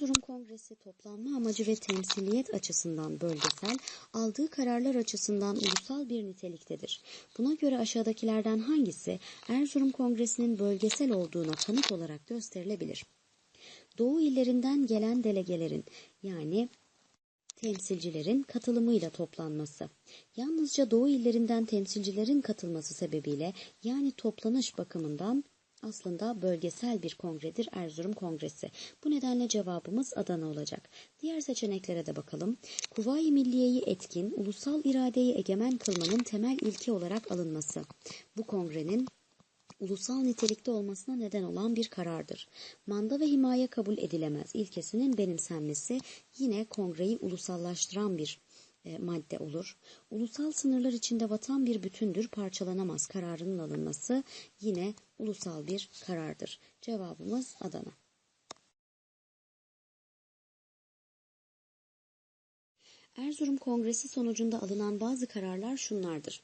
Erzurum Kongresi toplanma amacı ve temsiliyet açısından bölgesel, aldığı kararlar açısından ulusal bir niteliktedir. Buna göre aşağıdakilerden hangisi Erzurum Kongresi'nin bölgesel olduğuna kanıt olarak gösterilebilir? Doğu illerinden gelen delegelerin yani temsilcilerin katılımıyla toplanması. Yalnızca Doğu illerinden temsilcilerin katılması sebebiyle yani toplanış bakımından aslında bölgesel bir kongredir Erzurum Kongresi. Bu nedenle cevabımız Adana olacak. Diğer seçeneklere de bakalım. Kuvayi Milliye'yi etkin, ulusal iradeyi egemen kılmanın temel ilke olarak alınması. Bu kongrenin ulusal nitelikte olmasına neden olan bir karardır. Manda ve himaye kabul edilemez ilkesinin benimsenmesi yine kongreyi ulusallaştıran bir e, madde olur. Ulusal sınırlar içinde vatan bir bütündür, parçalanamaz kararının alınması yine ulusal bir karardır. Cevabımız Adana. Erzurum Kongresi sonucunda alınan bazı kararlar şunlardır.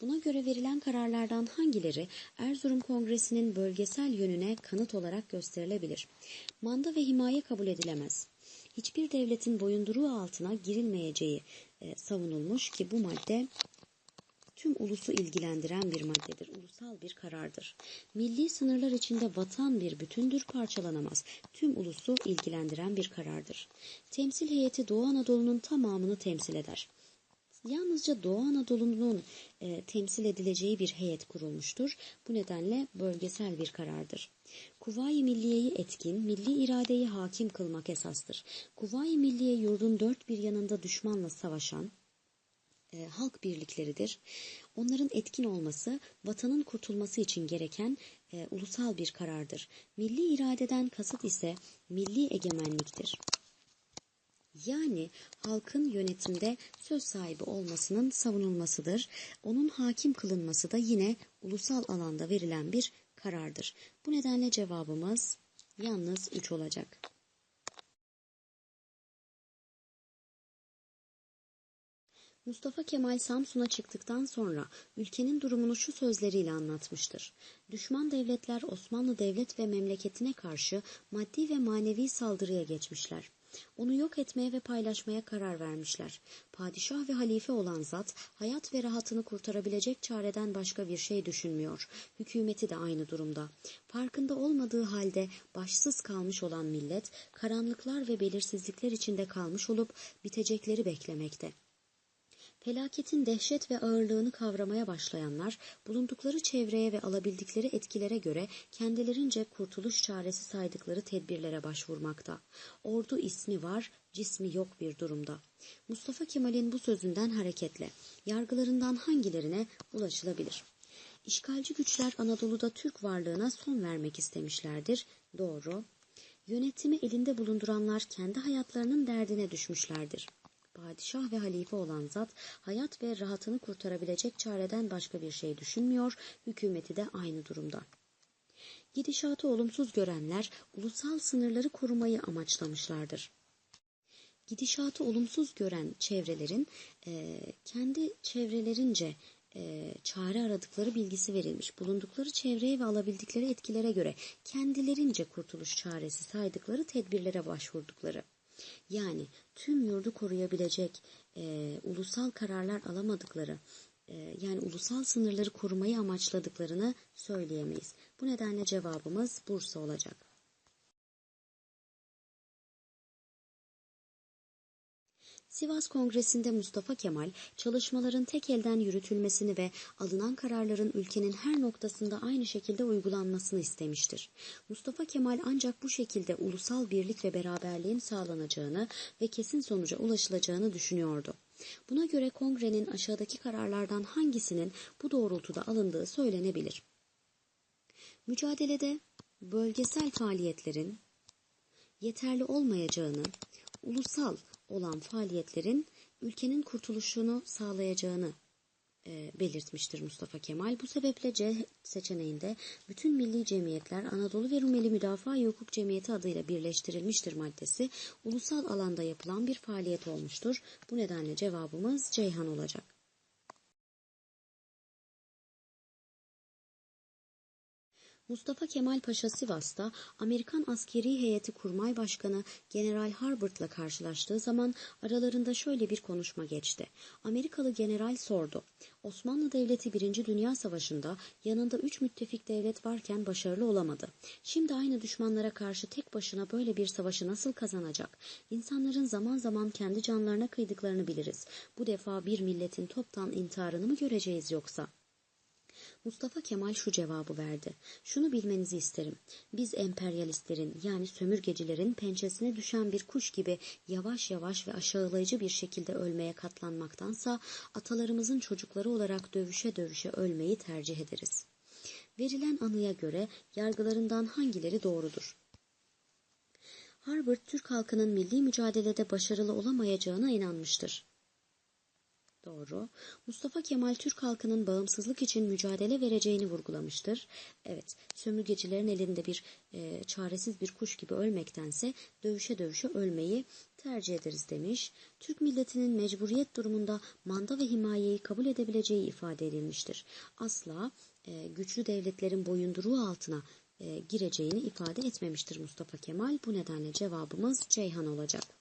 Buna göre verilen kararlardan hangileri Erzurum Kongresi'nin bölgesel yönüne kanıt olarak gösterilebilir? Manda ve himaye kabul edilemez. Hiçbir devletin boyunduruğu altına girilmeyeceği e, savunulmuş ki bu madde tüm ulusu ilgilendiren bir maddedir. Ulusal bir karardır. Milli sınırlar içinde vatan bir bütündür parçalanamaz. Tüm ulusu ilgilendiren bir karardır. Temsil heyeti Doğu Anadolu'nun tamamını temsil eder. Yalnızca Doğu Anadolu'nun e, temsil edileceği bir heyet kurulmuştur. Bu nedenle bölgesel bir karardır. Kuvayi Milliye'yi etkin, milli iradeyi hakim kılmak esastır. Kuvayi Milliye yurdun dört bir yanında düşmanla savaşan, e, halk birlikleridir. Onların etkin olması vatanın kurtulması için gereken e, ulusal bir karardır. Milli iradeden kasıt ise milli egemenliktir. Yani halkın yönetimde söz sahibi olmasının savunulmasıdır. Onun hakim kılınması da yine ulusal alanda verilen bir karardır. Bu nedenle cevabımız yalnız 3 olacak. Mustafa Kemal Samsun'a çıktıktan sonra ülkenin durumunu şu sözleriyle anlatmıştır. Düşman devletler Osmanlı Devlet ve memleketine karşı maddi ve manevi saldırıya geçmişler. Onu yok etmeye ve paylaşmaya karar vermişler. Padişah ve halife olan zat hayat ve rahatını kurtarabilecek çareden başka bir şey düşünmüyor. Hükümeti de aynı durumda. Farkında olmadığı halde başsız kalmış olan millet karanlıklar ve belirsizlikler içinde kalmış olup bitecekleri beklemekte. Felaketin dehşet ve ağırlığını kavramaya başlayanlar, bulundukları çevreye ve alabildikleri etkilere göre kendilerince kurtuluş çaresi saydıkları tedbirlere başvurmakta. Ordu ismi var, cismi yok bir durumda. Mustafa Kemal'in bu sözünden hareketle, yargılarından hangilerine ulaşılabilir? İşgalci güçler Anadolu'da Türk varlığına son vermek istemişlerdir. Doğru. Yönetimi elinde bulunduranlar kendi hayatlarının derdine düşmüşlerdir. Padişah ve halife olan zat hayat ve rahatını kurtarabilecek çareden başka bir şey düşünmüyor, hükümeti de aynı durumda. Gidişatı olumsuz görenler ulusal sınırları korumayı amaçlamışlardır. Gidişatı olumsuz gören çevrelerin e, kendi çevrelerince e, çare aradıkları bilgisi verilmiş. Bulundukları çevreye ve alabildikleri etkilere göre kendilerince kurtuluş çaresi saydıkları tedbirlere başvurdukları. Yani tüm yurdu koruyabilecek e, ulusal kararlar alamadıkları, e, yani ulusal sınırları korumayı amaçladıklarını söyleyemeyiz. Bu nedenle cevabımız Bursa olacak. Sivas Kongresi'nde Mustafa Kemal çalışmaların tek elden yürütülmesini ve alınan kararların ülkenin her noktasında aynı şekilde uygulanmasını istemiştir. Mustafa Kemal ancak bu şekilde ulusal birlik ve beraberliğin sağlanacağını ve kesin sonuca ulaşılacağını düşünüyordu. Buna göre kongrenin aşağıdaki kararlardan hangisinin bu doğrultuda alındığı söylenebilir. Mücadelede bölgesel faaliyetlerin yeterli olmayacağını, ulusal olan faaliyetlerin ülkenin kurtuluşunu sağlayacağını e, belirtmiştir Mustafa Kemal. Bu sebeple C seçeneğinde bütün milli cemiyetler Anadolu ve Rumeli Müdafaa Hukuk Cemiyeti adıyla birleştirilmiştir maddesi ulusal alanda yapılan bir faaliyet olmuştur. Bu nedenle cevabımız Ceyhan olacak. Mustafa Kemal Paşa Sivas'ta Amerikan askeri heyeti kurmay başkanı General Harbert'la karşılaştığı zaman aralarında şöyle bir konuşma geçti. Amerikalı general sordu. Osmanlı Devleti 1. Dünya Savaşı'nda yanında üç müttefik devlet varken başarılı olamadı. Şimdi aynı düşmanlara karşı tek başına böyle bir savaşı nasıl kazanacak? İnsanların zaman zaman kendi canlarına kıydıklarını biliriz. Bu defa bir milletin toptan intiharını mı göreceğiz yoksa? Mustafa Kemal şu cevabı verdi. Şunu bilmenizi isterim. Biz emperyalistlerin yani sömürgecilerin pençesine düşen bir kuş gibi yavaş yavaş ve aşağılayıcı bir şekilde ölmeye katlanmaktansa atalarımızın çocukları olarak dövüşe dövüşe ölmeyi tercih ederiz. Verilen anıya göre yargılarından hangileri doğrudur? Harvard Türk halkının milli mücadelede başarılı olamayacağına inanmıştır. Doğru. Mustafa Kemal Türk halkının bağımsızlık için mücadele vereceğini vurgulamıştır. Evet, sömürgecilerin elinde bir e, çaresiz bir kuş gibi ölmektense dövüşe dövüşe ölmeyi tercih ederiz demiş. Türk milletinin mecburiyet durumunda manda ve himayeyi kabul edebileceği ifade edilmiştir. Asla e, güçlü devletlerin boyunduruğu altına e, gireceğini ifade etmemiştir Mustafa Kemal. Bu nedenle cevabımız Ceyhan olacak.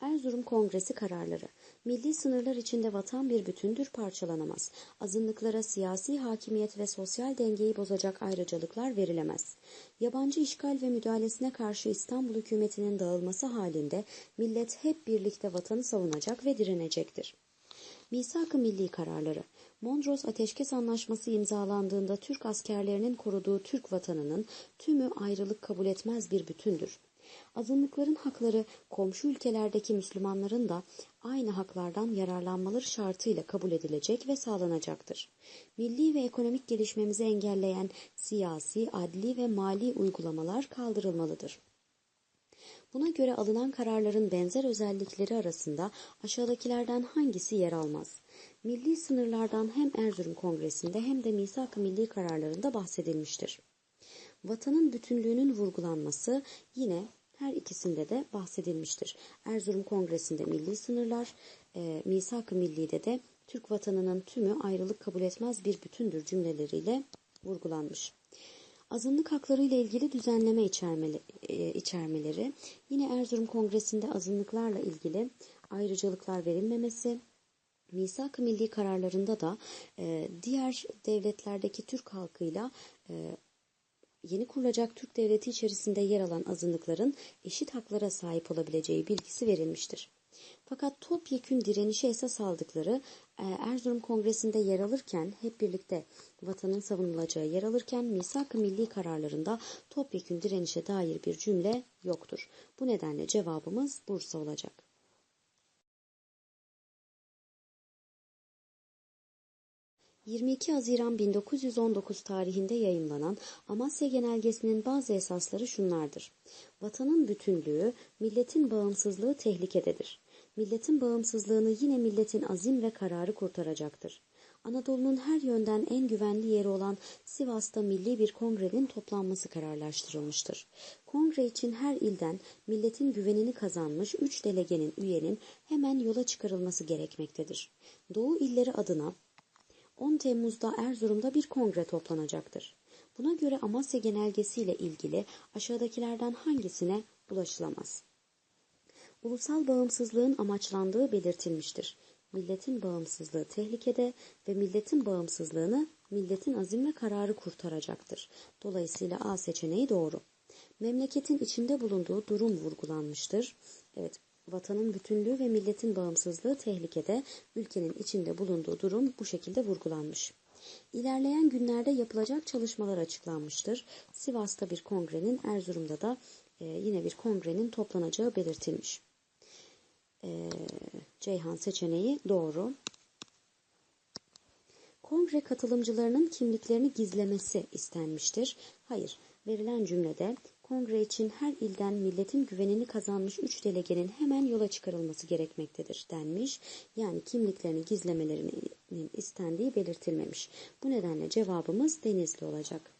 Erzurum Kongresi kararları. Milli sınırlar içinde vatan bir bütündür parçalanamaz. Azınlıklara siyasi hakimiyet ve sosyal dengeyi bozacak ayrıcalıklar verilemez. Yabancı işgal ve müdahalesine karşı İstanbul hükümetinin dağılması halinde millet hep birlikte vatanı savunacak ve direnecektir. Misak-ı Milli Kararları Mondros Ateşkes Anlaşması imzalandığında Türk askerlerinin koruduğu Türk vatanının tümü ayrılık kabul etmez bir bütündür. Azınlıkların hakları komşu ülkelerdeki Müslümanların da aynı haklardan yararlanmaları şartıyla kabul edilecek ve sağlanacaktır. Milli ve ekonomik gelişmemizi engelleyen siyasi, adli ve mali uygulamalar kaldırılmalıdır. Buna göre alınan kararların benzer özellikleri arasında aşağıdakilerden hangisi yer almaz? Milli sınırlardan hem Erzurum Kongresi'nde hem de Misak-ı Milli kararlarında bahsedilmiştir. Vatanın bütünlüğünün vurgulanması yine her ikisinde de bahsedilmiştir. Erzurum Kongresi'nde milli sınırlar, e, Misak-ı Milli'de de Türk vatanının tümü ayrılık kabul etmez bir bütündür cümleleriyle vurgulanmış. Azınlık hakları ile ilgili düzenleme e, içermeleri, yine Erzurum Kongresi'nde azınlıklarla ilgili ayrıcalıklar verilmemesi, Misak-ı Milli kararlarında da e, diğer devletlerdeki Türk halkıyla e, yeni kurulacak Türk Devleti içerisinde yer alan azınlıkların eşit haklara sahip olabileceği bilgisi verilmiştir. Fakat topyekün direnişe esas aldıkları e, Erzurum Kongresi'nde yer alırken hep birlikte vatanın savunulacağı yer alırken misak-ı milli kararlarında topyekün direnişe dair bir cümle yoktur. Bu nedenle cevabımız Bursa olacak. 22 Haziran 1919 tarihinde yayımlanan Amasya Genelgesi'nin bazı esasları şunlardır. Vatanın bütünlüğü, milletin bağımsızlığı tehlikededir. Milletin bağımsızlığını yine milletin azim ve kararı kurtaracaktır. Anadolu'nun her yönden en güvenli yeri olan Sivas'ta milli bir kongrenin toplanması kararlaştırılmıştır. Kongre için her ilden milletin güvenini kazanmış üç delegenin üyenin hemen yola çıkarılması gerekmektedir. Doğu illeri adına 10 Temmuz'da Erzurum'da bir kongre toplanacaktır. Buna göre Amasya Genelgesi ile ilgili aşağıdakilerden hangisine ulaşılamaz? Ulusal bağımsızlığın amaçlandığı belirtilmiştir. Milletin bağımsızlığı tehlikede ve milletin bağımsızlığını milletin azim ve kararı kurtaracaktır. Dolayısıyla A seçeneği doğru. Memleketin içinde bulunduğu durum vurgulanmıştır. Evet, vatanın bütünlüğü ve milletin bağımsızlığı tehlikede, ülkenin içinde bulunduğu durum bu şekilde vurgulanmış. İlerleyen günlerde yapılacak çalışmalar açıklanmıştır. Sivas'ta bir kongrenin, Erzurum'da da e, yine bir kongrenin toplanacağı belirtilmiş. E, Ceyhan seçeneği doğru. Kongre katılımcılarının kimliklerini gizlemesi istenmiştir. Hayır, verilen cümlede Kongre için her ilden milletin güvenini kazanmış üç delegenin hemen yola çıkarılması gerekmektedir denmiş. Yani kimliklerini gizlemelerinin istendiği belirtilmemiş. Bu nedenle cevabımız Denizli olacak.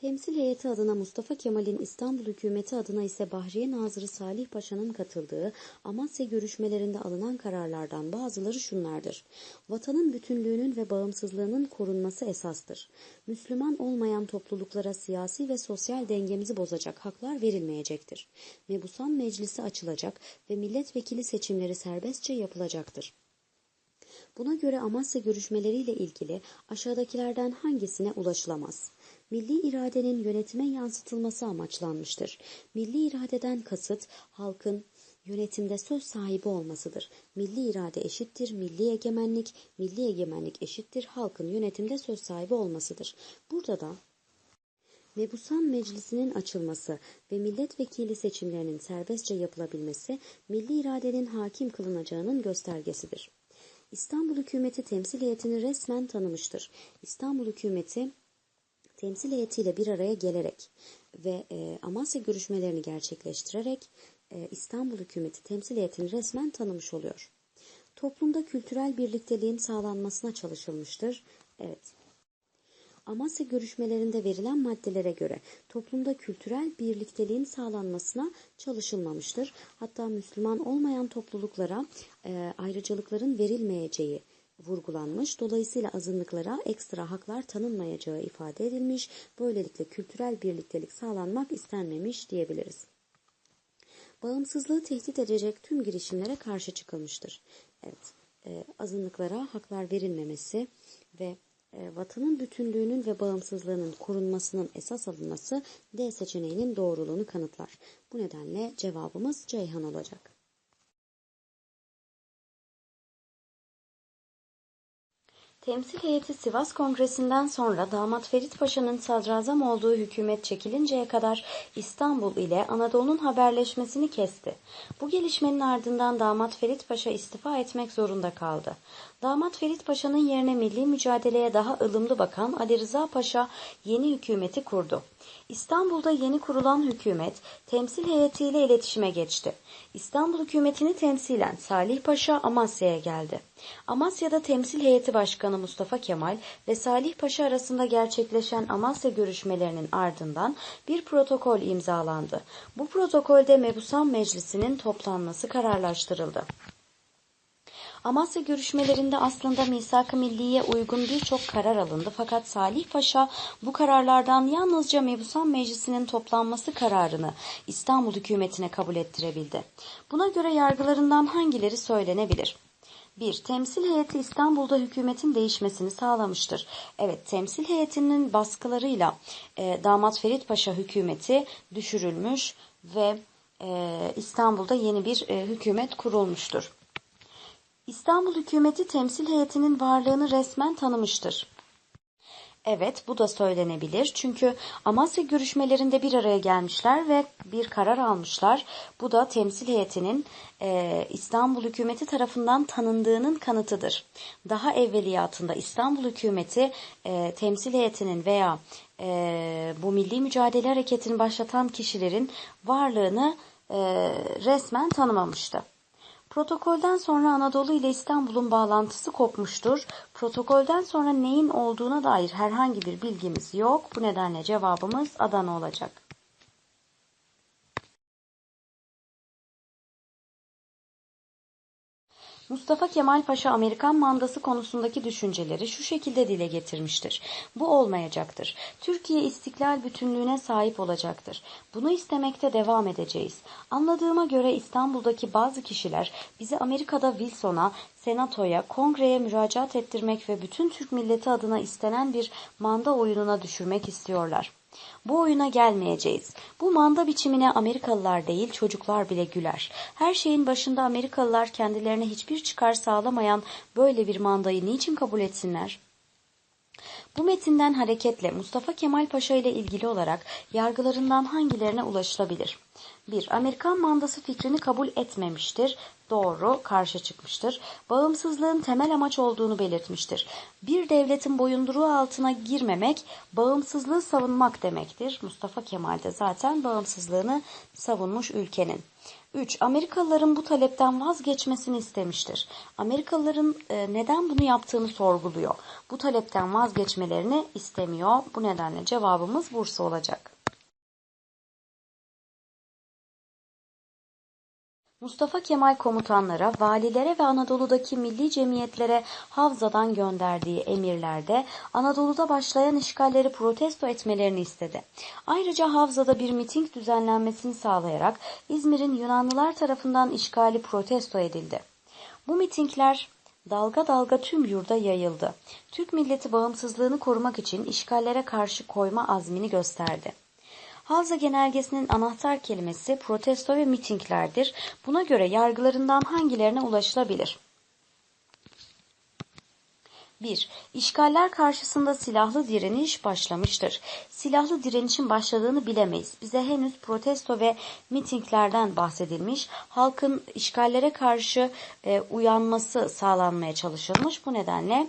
Temsil heyeti adına Mustafa Kemal'in İstanbul hükümeti adına ise Bahriye Nazırı Salih Paşa'nın katıldığı Amasya görüşmelerinde alınan kararlardan bazıları şunlardır. Vatanın bütünlüğünün ve bağımsızlığının korunması esastır. Müslüman olmayan topluluklara siyasi ve sosyal dengemizi bozacak haklar verilmeyecektir. Mebusan Meclisi açılacak ve milletvekili seçimleri serbestçe yapılacaktır. Buna göre Amasya görüşmeleriyle ilgili aşağıdakilerden hangisine ulaşılamaz? Milli iradenin yönetime yansıtılması amaçlanmıştır. Milli iradeden kasıt halkın yönetimde söz sahibi olmasıdır. Milli irade eşittir milli egemenlik, milli egemenlik eşittir halkın yönetimde söz sahibi olmasıdır. Burada da Mebusan Meclisi'nin açılması ve milletvekili seçimlerinin serbestçe yapılabilmesi milli iradenin hakim kılınacağının göstergesidir. İstanbul hükümeti temsil heyetini resmen tanımıştır. İstanbul hükümeti temsil heyetiyle bir araya gelerek ve e, Amasya görüşmelerini gerçekleştirerek e, İstanbul hükümeti temsil heyetini resmen tanımış oluyor. Toplumda kültürel birlikteliğin sağlanmasına çalışılmıştır. Evet. Amasya görüşmelerinde verilen maddelere göre toplumda kültürel birlikteliğin sağlanmasına çalışılmamıştır. Hatta Müslüman olmayan topluluklara e, ayrıcalıkların verilmeyeceği vurgulanmış. Dolayısıyla azınlıklara ekstra haklar tanınmayacağı ifade edilmiş. Böylelikle kültürel birliktelik sağlanmak istenmemiş diyebiliriz. Bağımsızlığı tehdit edecek tüm girişimlere karşı çıkılmıştır. Evet, e, azınlıklara haklar verilmemesi ve e, vatanın bütünlüğünün ve bağımsızlığının korunmasının esas alınması D seçeneğinin doğruluğunu kanıtlar. Bu nedenle cevabımız Ceyhan olacak. Temsil heyeti Sivas Kongresi'nden sonra damat Ferit Paşa'nın sadrazam olduğu hükümet çekilinceye kadar İstanbul ile Anadolu'nun haberleşmesini kesti. Bu gelişmenin ardından damat Ferit Paşa istifa etmek zorunda kaldı. Damat Ferit Paşa'nın yerine milli mücadeleye daha ılımlı bakan Ali Rıza Paşa yeni hükümeti kurdu. İstanbul'da yeni kurulan hükümet temsil heyetiyle iletişime geçti. İstanbul hükümetini temsilen Salih Paşa Amasya'ya geldi. Amasya'da temsil heyeti başkanı Mustafa Kemal ve Salih Paşa arasında gerçekleşen Amasya görüşmelerinin ardından bir protokol imzalandı. Bu protokolde Mebusan Meclisi'nin toplanması kararlaştırıldı. Amasya görüşmelerinde aslında misak-ı milliye uygun birçok karar alındı fakat Salih Paşa bu kararlardan yalnızca Mebusan Meclisi'nin toplanması kararını İstanbul hükümetine kabul ettirebildi. Buna göre yargılarından hangileri söylenebilir? 1. Temsil heyeti İstanbul'da hükümetin değişmesini sağlamıştır. Evet, temsil heyetinin baskılarıyla e, Damat Ferit Paşa hükümeti düşürülmüş ve e, İstanbul'da yeni bir e, hükümet kurulmuştur. İstanbul hükümeti temsil heyetinin varlığını resmen tanımıştır. Evet bu da söylenebilir. Çünkü Amasya görüşmelerinde bir araya gelmişler ve bir karar almışlar. Bu da temsil heyetinin e, İstanbul hükümeti tarafından tanındığının kanıtıdır. Daha evveliyatında İstanbul hükümeti e, temsil heyetinin veya e, bu milli mücadele hareketini başlatan kişilerin varlığını e, resmen tanımamıştı. Protokolden sonra Anadolu ile İstanbul'un bağlantısı kopmuştur. Protokolden sonra neyin olduğuna dair herhangi bir bilgimiz yok. Bu nedenle cevabımız Adana olacak. Mustafa Kemal Paşa Amerikan mandası konusundaki düşünceleri şu şekilde dile getirmiştir. Bu olmayacaktır. Türkiye istiklal bütünlüğüne sahip olacaktır. Bunu istemekte devam edeceğiz. Anladığıma göre İstanbul'daki bazı kişiler bizi Amerika'da Wilson'a, Senato'ya, Kongre'ye müracaat ettirmek ve bütün Türk milleti adına istenen bir manda oyununa düşürmek istiyorlar. Bu oyuna gelmeyeceğiz. Bu manda biçimine Amerikalılar değil çocuklar bile güler. Her şeyin başında Amerikalılar kendilerine hiçbir çıkar sağlamayan böyle bir mandayı niçin kabul etsinler? Bu metinden hareketle Mustafa Kemal Paşa ile ilgili olarak yargılarından hangilerine ulaşılabilir? 1. Amerikan mandası fikrini kabul etmemiştir. Doğru karşı çıkmıştır. Bağımsızlığın temel amaç olduğunu belirtmiştir. Bir devletin boyunduruğu altına girmemek bağımsızlığı savunmak demektir. Mustafa Kemal de zaten bağımsızlığını savunmuş ülkenin. 3. Amerikalıların bu talepten vazgeçmesini istemiştir. Amerikalıların e, neden bunu yaptığını sorguluyor. Bu talepten vazgeçmelerini istemiyor. Bu nedenle cevabımız Bursa olacak. Mustafa Kemal komutanlara, valilere ve Anadolu'daki milli cemiyetlere Havza'dan gönderdiği emirlerde Anadolu'da başlayan işgalleri protesto etmelerini istedi. Ayrıca Havza'da bir miting düzenlenmesini sağlayarak İzmir'in Yunanlılar tarafından işgali protesto edildi. Bu mitingler dalga dalga tüm yurda yayıldı. Türk milleti bağımsızlığını korumak için işgallere karşı koyma azmini gösterdi. Havza genelgesinin anahtar kelimesi protesto ve mitinglerdir. Buna göre yargılarından hangilerine ulaşılabilir? 1. İşgaller karşısında silahlı direniş başlamıştır. Silahlı direnişin başladığını bilemeyiz. Bize henüz protesto ve mitinglerden bahsedilmiş. Halkın işgallere karşı e, uyanması sağlanmaya çalışılmış. Bu nedenle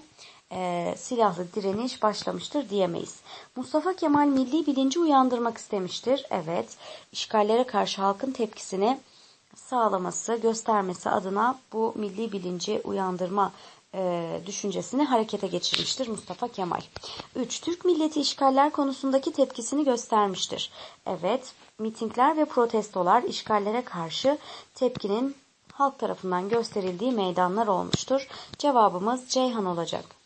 e, silahlı direniş başlamıştır diyemeyiz. Mustafa Kemal milli bilinci uyandırmak istemiştir. Evet, işgallere karşı halkın tepkisini sağlaması, göstermesi adına bu milli bilinci uyandırma e, düşüncesini harekete geçirmiştir Mustafa Kemal. 3. Türk milleti işgaller konusundaki tepkisini göstermiştir. Evet, mitingler ve protestolar işgallere karşı tepkinin halk tarafından gösterildiği meydanlar olmuştur. Cevabımız Ceyhan olacak.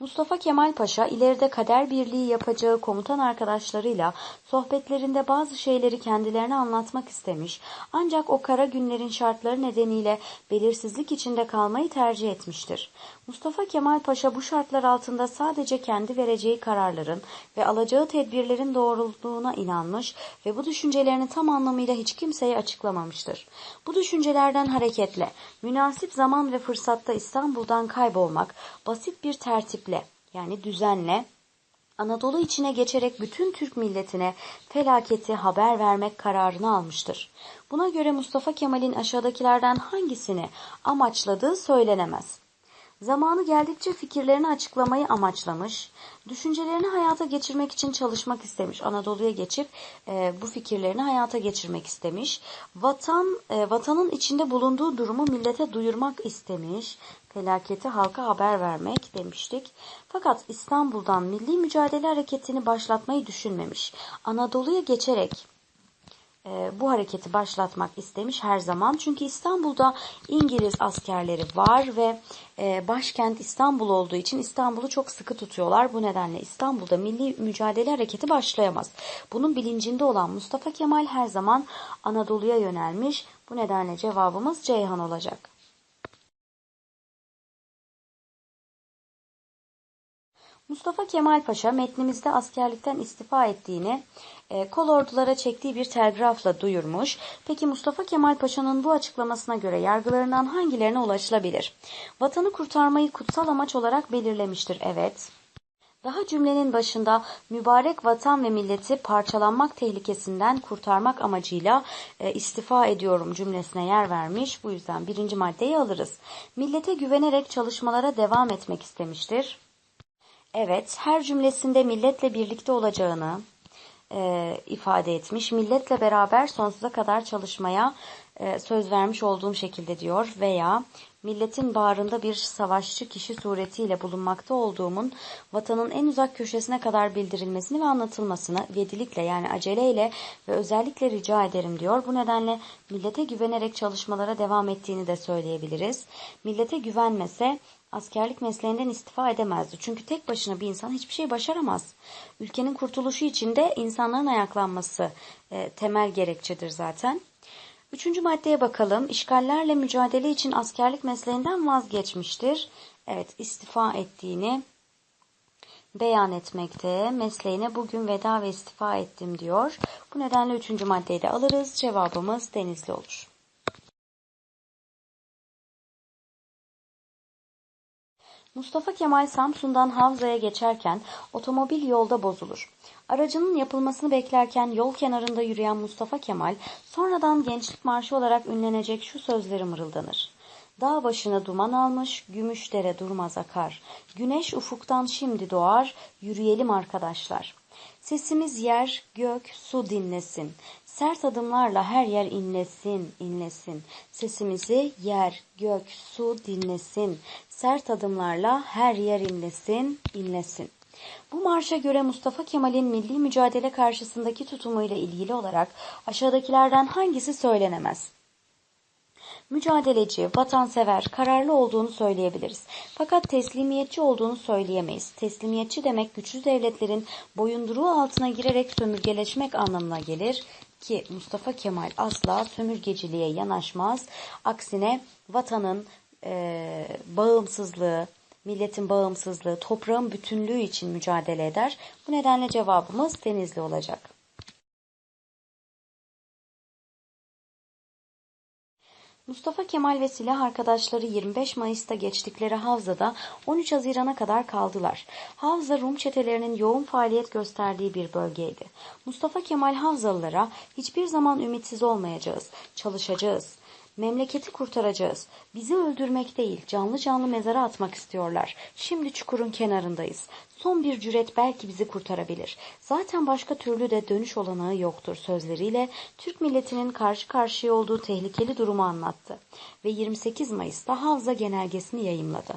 Mustafa Kemal Paşa ileride kader birliği yapacağı komutan arkadaşlarıyla sohbetlerinde bazı şeyleri kendilerine anlatmak istemiş ancak o kara günlerin şartları nedeniyle belirsizlik içinde kalmayı tercih etmiştir. Mustafa Kemal Paşa bu şartlar altında sadece kendi vereceği kararların ve alacağı tedbirlerin doğruluğuna inanmış ve bu düşüncelerini tam anlamıyla hiç kimseye açıklamamıştır. Bu düşüncelerden hareketle münasip zaman ve fırsatta İstanbul'dan kaybolmak basit bir tertiple yani düzenle Anadolu içine geçerek bütün Türk milletine felaketi haber vermek kararını almıştır. Buna göre Mustafa Kemal'in aşağıdakilerden hangisini amaçladığı söylenemez. Zamanı geldikçe fikirlerini açıklamayı amaçlamış, düşüncelerini hayata geçirmek için çalışmak istemiş. Anadolu'ya geçip e, bu fikirlerini hayata geçirmek istemiş. Vatan, e, vatanın içinde bulunduğu durumu millete duyurmak istemiş. Felaketi halka haber vermek demiştik. Fakat İstanbul'dan milli mücadele hareketini başlatmayı düşünmemiş. Anadolu'ya geçerek bu hareketi başlatmak istemiş her zaman. Çünkü İstanbul'da İngiliz askerleri var ve e, başkent İstanbul olduğu için İstanbul'u çok sıkı tutuyorlar. Bu nedenle İstanbul'da milli mücadele hareketi başlayamaz. Bunun bilincinde olan Mustafa Kemal her zaman Anadolu'ya yönelmiş. Bu nedenle cevabımız Ceyhan olacak. Mustafa Kemal Paşa metnimizde askerlikten istifa ettiğini e, kol ordulara çektiği bir telgrafla duyurmuş. Peki Mustafa Kemal Paşa'nın bu açıklamasına göre yargılarından hangilerine ulaşılabilir? Vatanı kurtarmayı kutsal amaç olarak belirlemiştir. Evet. Daha cümlenin başında mübarek vatan ve milleti parçalanmak tehlikesinden kurtarmak amacıyla e, istifa ediyorum cümlesine yer vermiş. Bu yüzden birinci maddeyi alırız. Millete güvenerek çalışmalara devam etmek istemiştir. Evet, her cümlesinde milletle birlikte olacağını e, ifade etmiş. Milletle beraber sonsuza kadar çalışmaya e, söz vermiş olduğum şekilde diyor veya milletin bağrında bir savaşçı kişi suretiyle bulunmakta olduğumun vatanın en uzak köşesine kadar bildirilmesini ve anlatılmasını vedilikle yani aceleyle ve özellikle rica ederim diyor. Bu nedenle millete güvenerek çalışmalara devam ettiğini de söyleyebiliriz. Millete güvenmese askerlik mesleğinden istifa edemezdi. Çünkü tek başına bir insan hiçbir şey başaramaz. Ülkenin kurtuluşu için de insanların ayaklanması e, temel gerekçedir zaten. Üçüncü maddeye bakalım. İşgallerle mücadele için askerlik mesleğinden vazgeçmiştir. Evet istifa ettiğini beyan etmekte. Mesleğine bugün veda ve istifa ettim diyor. Bu nedenle üçüncü maddeyi de alırız. Cevabımız Denizli olur. Mustafa Kemal Samsun'dan Havza'ya geçerken otomobil yolda bozulur. Aracının yapılmasını beklerken yol kenarında yürüyen Mustafa Kemal sonradan Gençlik Marşı olarak ünlenecek şu sözleri mırıldanır. Dağ başına duman almış, gümüş dere durmaz akar. Güneş ufuktan şimdi doğar, yürüyelim arkadaşlar. Sesimiz yer, gök, su dinlesin. Sert adımlarla her yer inlesin, inlesin. Sesimizi yer, gök, su dinlesin. Sert adımlarla her yer inlesin, inlesin. Bu marşa göre Mustafa Kemal'in milli mücadele karşısındaki tutumuyla ilgili olarak aşağıdakilerden hangisi söylenemez? Mücadeleci, vatansever, kararlı olduğunu söyleyebiliriz. Fakat teslimiyetçi olduğunu söyleyemeyiz. Teslimiyetçi demek güçlü devletlerin boyunduruğu altına girerek sömürgeleşmek anlamına gelir ki Mustafa Kemal asla sömürgeciliğe yanaşmaz. Aksine vatanın e, bağımsızlığı, milletin bağımsızlığı, toprağın bütünlüğü için mücadele eder. Bu nedenle cevabımız Denizli olacak. Mustafa Kemal ve silah arkadaşları 25 Mayıs'ta geçtikleri Havza'da 13 Haziran'a kadar kaldılar. Havza Rum çetelerinin yoğun faaliyet gösterdiği bir bölgeydi. Mustafa Kemal Havzalılara hiçbir zaman ümitsiz olmayacağız, çalışacağız, Memleketi kurtaracağız. Bizi öldürmek değil, canlı canlı mezara atmak istiyorlar. Şimdi çukurun kenarındayız. Son bir cüret belki bizi kurtarabilir. Zaten başka türlü de dönüş olanağı yoktur sözleriyle Türk milletinin karşı karşıya olduğu tehlikeli durumu anlattı ve 28 Mayıs'ta Havza genelgesini yayımladı.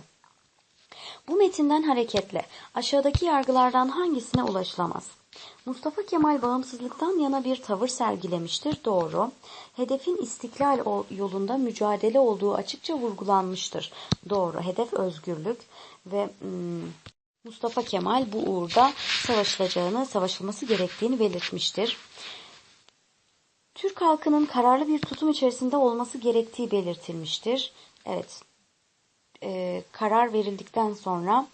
Bu metinden hareketle aşağıdaki yargılardan hangisine ulaşılamaz? Mustafa Kemal bağımsızlıktan yana bir tavır sergilemiştir, doğru. Hedefin istiklal yolunda mücadele olduğu açıkça vurgulanmıştır, doğru. Hedef özgürlük ve Mustafa Kemal bu uğurda savaşılacağını, savaşılması gerektiğini belirtmiştir. Türk halkının kararlı bir tutum içerisinde olması gerektiği belirtilmiştir. Evet, e, karar verildikten sonra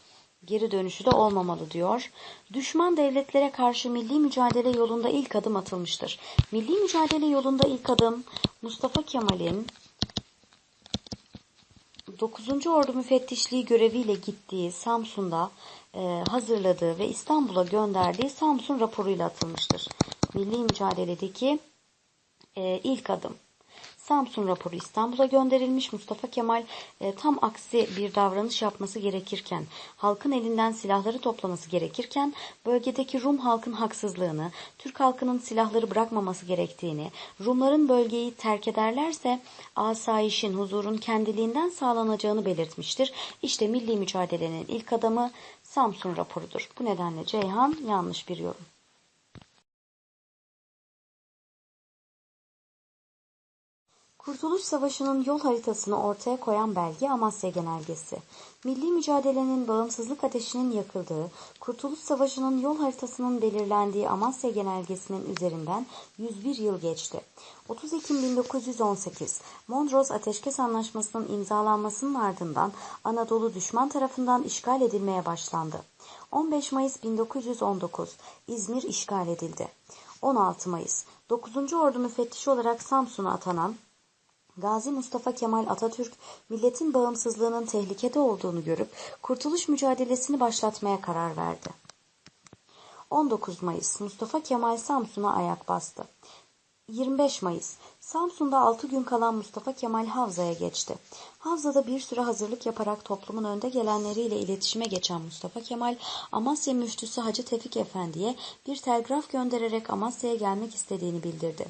geri dönüşü de olmamalı diyor. Düşman devletlere karşı milli mücadele yolunda ilk adım atılmıştır. Milli mücadele yolunda ilk adım Mustafa Kemal'in 9. Ordu Müfettişliği göreviyle gittiği Samsun'da e, hazırladığı ve İstanbul'a gönderdiği Samsun raporuyla atılmıştır. Milli mücadeledeki e, ilk adım. Samsun raporu İstanbul'a gönderilmiş Mustafa Kemal e, tam aksi bir davranış yapması gerekirken, halkın elinden silahları toplaması gerekirken, bölgedeki Rum halkın haksızlığını, Türk halkının silahları bırakmaması gerektiğini, Rumların bölgeyi terk ederlerse asayişin, huzurun kendiliğinden sağlanacağını belirtmiştir. İşte milli mücadelenin ilk adamı Samsun raporudur. Bu nedenle Ceyhan yanlış bir yorum. Kurtuluş Savaşı'nın yol haritasını ortaya koyan belge Amasya Genelgesi. Milli mücadelenin bağımsızlık ateşinin yakıldığı, Kurtuluş Savaşı'nın yol haritasının belirlendiği Amasya Genelgesi'nin üzerinden 101 yıl geçti. 30 Ekim 1918 Mondros Ateşkes Anlaşması'nın imzalanmasının ardından Anadolu düşman tarafından işgal edilmeye başlandı. 15 Mayıs 1919 İzmir işgal edildi. 16 Mayıs 9. Ordu müfettişi olarak Samsun'a atanan Gazi Mustafa Kemal Atatürk, milletin bağımsızlığının tehlikede olduğunu görüp kurtuluş mücadelesini başlatmaya karar verdi. 19 Mayıs Mustafa Kemal Samsun'a ayak bastı. 25 Mayıs Samsun'da 6 gün kalan Mustafa Kemal Havza'ya geçti. Havza'da bir süre hazırlık yaparak toplumun önde gelenleriyle iletişime geçen Mustafa Kemal, Amasya müftüsü Hacı Tevfik Efendi'ye bir telgraf göndererek Amasya'ya gelmek istediğini bildirdi.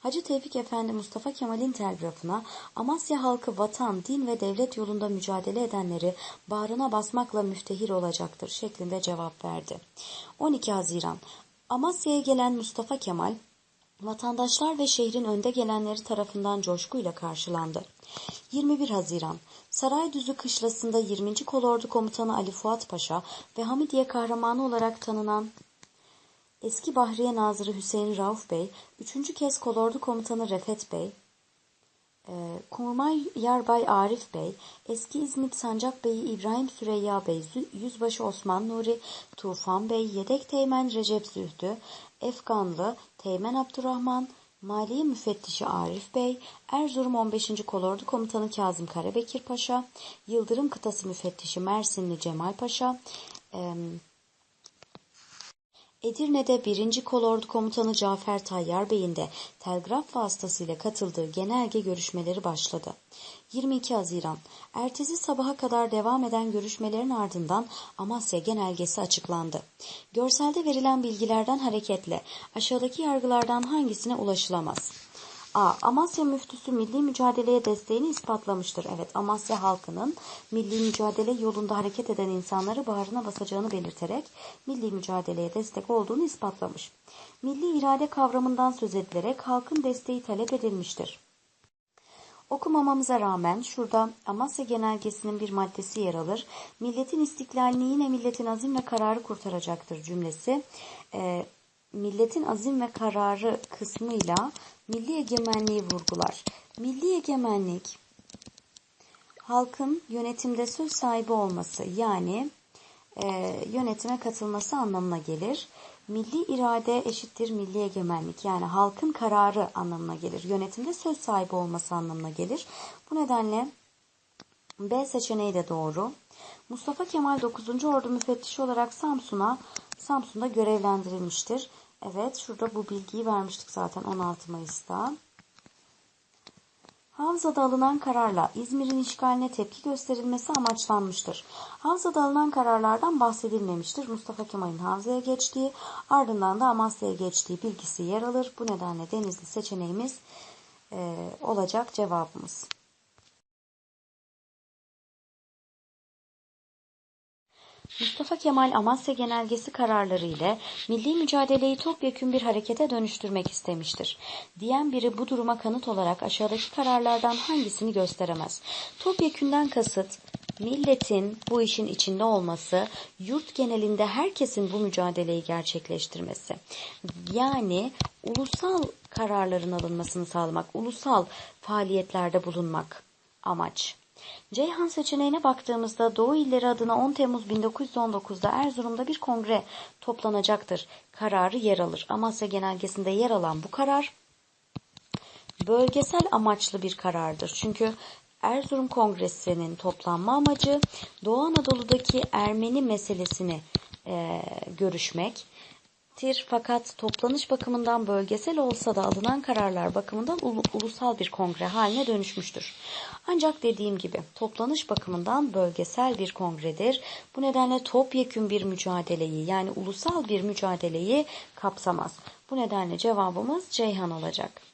Hacı Tevfik Efendi Mustafa Kemal'in telgrafına Amasya halkı vatan, din ve devlet yolunda mücadele edenleri bağrına basmakla müftehir olacaktır şeklinde cevap verdi. 12 Haziran Amasya'ya gelen Mustafa Kemal, Vatandaşlar ve şehrin önde gelenleri tarafından coşkuyla karşılandı. 21 Haziran Saraydüzü kışlasında 20. Kolordu Komutanı Ali Fuat Paşa ve Hamidiye kahramanı olarak tanınan eski Bahriye Nazırı Hüseyin Rauf Bey, 3. kez Kolordu Komutanı Refet Bey, Kurmay Yarbay Arif Bey, eski İzmit Sancak Bey İbrahim Süreyya Bey, Yüzbaşı Osman Nuri Tufan Bey, Yedek Teğmen Recep Zühdü, Efganlı Teğmen Abdurrahman, Maliye Müfettişi Arif Bey, Erzurum 15. Kolordu Komutanı Kazım Karabekir Paşa, Yıldırım Kıtası Müfettişi Mersinli Cemal Paşa, em, Edirne'de 1. Kolordu Komutanı Cafer Tayyar Bey'in de telgraf vasıtasıyla katıldığı genelge görüşmeleri başladı. 22 Haziran, ertesi sabaha kadar devam eden görüşmelerin ardından Amasya genelgesi açıklandı. Görselde verilen bilgilerden hareketle aşağıdaki yargılardan hangisine ulaşılamaz? A. Amasya müftüsü milli mücadeleye desteğini ispatlamıştır. Evet Amasya halkının milli mücadele yolunda hareket eden insanları bağrına basacağını belirterek milli mücadeleye destek olduğunu ispatlamış. Milli irade kavramından söz edilerek halkın desteği talep edilmiştir. Okumamamıza rağmen şurada Amasya Genelgesi'nin bir maddesi yer alır. Milletin istiklalini yine milletin azim ve kararı kurtaracaktır cümlesi. Ee, milletin azim ve kararı kısmıyla milli egemenliği vurgular. Milli egemenlik halkın yönetimde söz sahibi olması yani e, yönetime katılması anlamına gelir. Milli irade eşittir milli egemenlik yani halkın kararı anlamına gelir. Yönetimde söz sahibi olması anlamına gelir. Bu nedenle B seçeneği de doğru. Mustafa Kemal 9. Ordu müfettişi olarak Samsun'a Samsun'da görevlendirilmiştir. Evet şurada bu bilgiyi vermiştik zaten 16 Mayıs'ta. Havza'da alınan kararla İzmir'in işgaline tepki gösterilmesi amaçlanmıştır. Havza'da alınan kararlardan bahsedilmemiştir. Mustafa Kemal'in Havza'ya geçtiği, ardından da Amasya'ya geçtiği bilgisi yer alır. Bu nedenle Denizli seçeneğimiz e, olacak cevabımız. Mustafa Kemal Amasya Genelgesi kararları ile milli mücadeleyi topyekün bir harekete dönüştürmek istemiştir. Diyen biri bu duruma kanıt olarak aşağıdaki kararlardan hangisini gösteremez? Topyekünden kasıt milletin bu işin içinde olması, yurt genelinde herkesin bu mücadeleyi gerçekleştirmesi. Yani ulusal kararların alınmasını sağlamak, ulusal faaliyetlerde bulunmak amaç. Ceyhan seçeneğine baktığımızda Doğu İlleri adına 10 Temmuz 1919'da Erzurum'da bir kongre toplanacaktır. Kararı yer alır. Amasya Genelgesi'nde yer alan bu karar bölgesel amaçlı bir karardır. Çünkü Erzurum Kongresi'nin toplanma amacı Doğu Anadolu'daki Ermeni meselesini e, görüşmek tir fakat toplanış bakımından bölgesel olsa da alınan kararlar bakımından ulusal bir kongre haline dönüşmüştür. Ancak dediğim gibi toplanış bakımından bölgesel bir kongredir. Bu nedenle topyekün bir mücadeleyi yani ulusal bir mücadeleyi kapsamaz. Bu nedenle cevabımız Ceyhan olacak.